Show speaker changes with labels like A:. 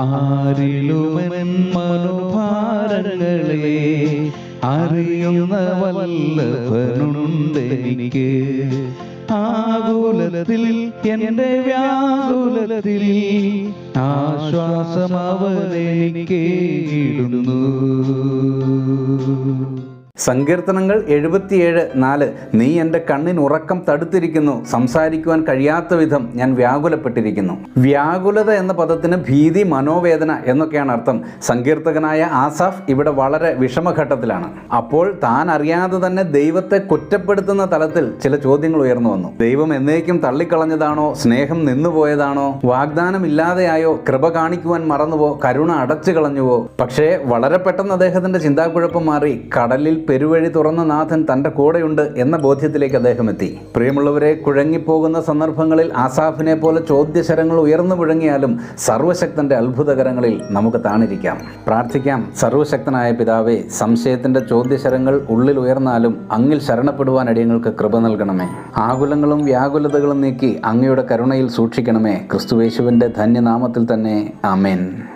A: ആരിലുമെൻ മനോഭാരങ്ങളെ അറിയുന്ന വല്ലഭനുണ്ട് എനിക്ക്. ആകുലത്തിൽ എന്റെ വ്യാകുലത്തിൽ ആശ്വാസം അവനെനിക്ക്
B: സങ്കീർത്തനങ്ങൾ എഴുപത്തിയേഴ് നാല്. നീ എന്റെ കണ്ണിന് ഉറക്കം തടുത്തിരിക്കുന്നു. സംസാരിക്കുവാൻ കഴിയാത്ത വിധം ഞാൻ വ്യാകുലപ്പെട്ടിരിക്കുന്നു. വ്യാകുലത എന്ന പദത്തിന് ഭീതി മനോവേദന എന്നൊക്കെയാണ് അർത്ഥം. സങ്കീർത്തകനായ ആസാഫ് ഇവിടെ വളരെ വിഷമഘട്ടത്തിലാണ്. അപ്പോൾ താൻ അറിയാതെ തന്നെ ദൈവത്തെ കുറ്റപ്പെടുത്തുന്ന തലത്തിൽ ചില ചോദ്യങ്ങൾ ഉയർന്നു വന്നു. ദൈവം എന്നേക്കും തള്ളിക്കളഞ്ഞതാണോ? സ്നേഹം നിന്നുപോയതാണോ? വാഗ്ദാനം ഇല്ലാതെയായോ കൃപ കാണിക്കുവാൻ മറന്നുവോ? കരുണ അടച്ചു കളഞ്ഞുവോ പക്ഷേ വളരെ പെട്ടെന്ന് അദ്ദേഹത്തിന്റെ ചിന്താക്കുഴപ്പം മാറി. കടലിൽ പെരുവഴി തുറന്ന നാഥൻ തന്റെ കൂടെയുണ്ട് എന്ന ബോധ്യത്തിലേക്ക് അദ്ദേഹം എത്തി പ്രിയമുള്ളവരെ കുഴങ്ങിപ്പോകുന്ന സന്ദർഭങ്ങളിൽ ആസാഫിനെ പോലെ ചോദ്യശരങ്ങൾ ഉയർന്നു മുഴങ്ങിയാലും സർവശക്തന്റെ അത്ഭുതകരങ്ങളിൽ നമുക്ക് താണിരിക്കാം. പ്രാർത്ഥിക്കാം. സർവശക്തനായ പിതാവെ സംശയത്തിന്റെ ചോദ്യശരങ്ങൾ ഉള്ളിൽ ഉയർന്നാലും അങ്ങിൽ ശരണപ്പെടുവാൻ അടിയങ്ങൾക്ക് കൃപ നൽകണമേ. ആകുലങ്ങളും വ്യാകുലതകളും നീക്കി അങ്ങയുടെ കരുണയിൽ സൂക്ഷിക്കണമേ. ക്രിസ്തുവേശുവിന്റെ ധന്യനാമത്തിൽ തന്നെ. ആമേൻ.